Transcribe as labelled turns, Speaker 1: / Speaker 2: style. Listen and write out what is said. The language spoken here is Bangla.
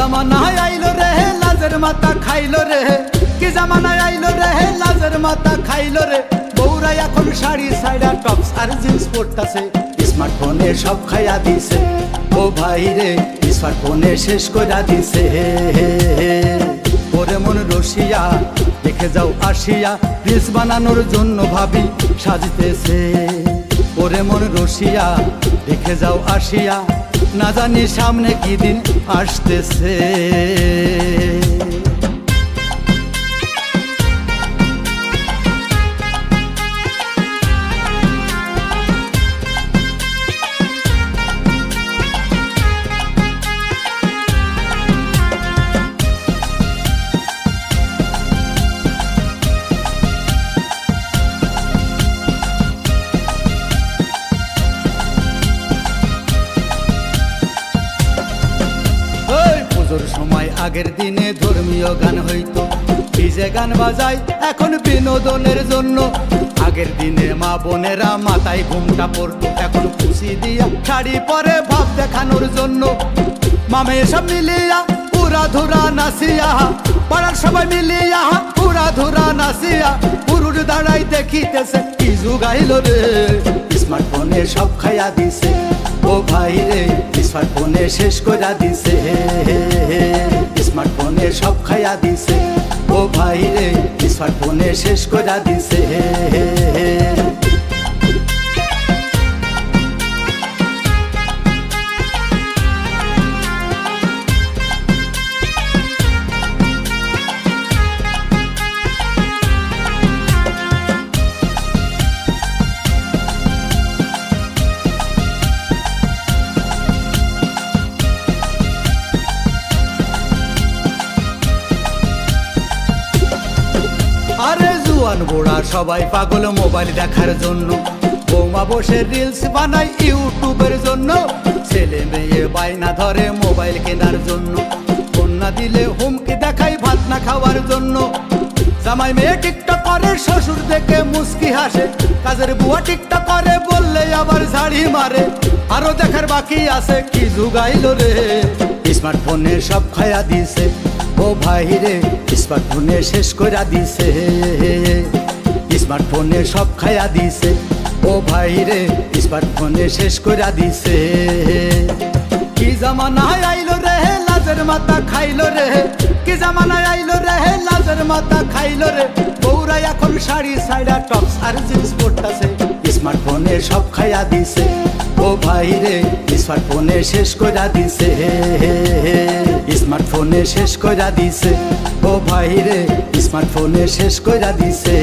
Speaker 1: জামানায় আইলো রে লাজের মাথা খাইলো রে কি জামানায় আইলো রে লাজের মাথা খাইলো রে বউরা এখন শাড়ি, সাইডা টপস আর জিন্স পরতাছে। স্মার্টফোনে সব খাইয়া দিছে। ও ভাই রে, স্মার্টফোনে শেষ কইরা দিছে। ওরে মন রসিয়া, দেখে যাও আসিয়া, রিলস বানানোর জন্য ভাবি সাজতেছে। ওরে মন রসিয়া দেখে যাও আসিয়া না জানি সামনে কি দিন আসতেছে। আগের দিনে ধর্মীয় গান হইতো। ডিজে গান বাজাই এখন বিনোদনের জন্য। আগের দিনে মা বোনেরা মাথায় ঘুমটা পড়তো। এখন খুশি দিয়া শাড়ি পরে ভাব দেখানোর জন্য। মামে সব মিলিয়া পুরা ধুরা নাসিয়া পাড়ার সবাই মিলিয়া পুরা ধুরা নাসিয়া পুরুষ দাঁড়াই দেখিতেছে কি যুগাইল রে। স্মার্টফোনে সব খাইয়া দিছে। ও ভাই রে, স্মার্টফোনে শেষ কইরা দিছে। সব খাইয়া দিছে। ও ভাই রে স্মার্টফোনে শেষ করা দিছে। জুয়ান বুড়া, সবাই পাগল মোবাইল দেখার জন্য। বৌমা বসে রিলস বানাই ইউটিউবের জন্য। ছেলে মেয়ে বায়না ধরে মোবাইল কেনার জন্য। কন্যা দিলে হুমকি দেখাই ভাত না খাওয়ার জন্য। জামাই মেয়ে টিকটক করে, শ্বশুর দেখে মুস্কি হাসে। কাজের বুয়া টিকটক করে, বললে আবার ঝাড়ি মারে। আরও দেখার বাকি আছে, কি যুগাইল রে? স্মার্টফোনে সব খায়া দিছে। ও ভাই রে স্মার্টফোনে শেষ কইরা দিছে। স্মার্টফোনে সব খায়া দিছে। ও ভাই রে স্মার্টফোনে শেষ কইরা দিছে। কি জামানায় আইলো রে, লাজের মাথা খাইলো রে। কি জামানায় আইলো রে, লাজের মাথা খাইলো রে। বউরা এখন শাড়ি সাইডা টপস আর জিন্স পরতাছে। স্মার্টফোনে সব খাইয়া দিছে। ও ভাই রে, স্মার্টফোনে শেষ কইরা দিছে। স্মার্টফোনে শেষ কইরা দিছে। ও ভাই রে, স্মার্টফোনে শেষ কইরা দিছে।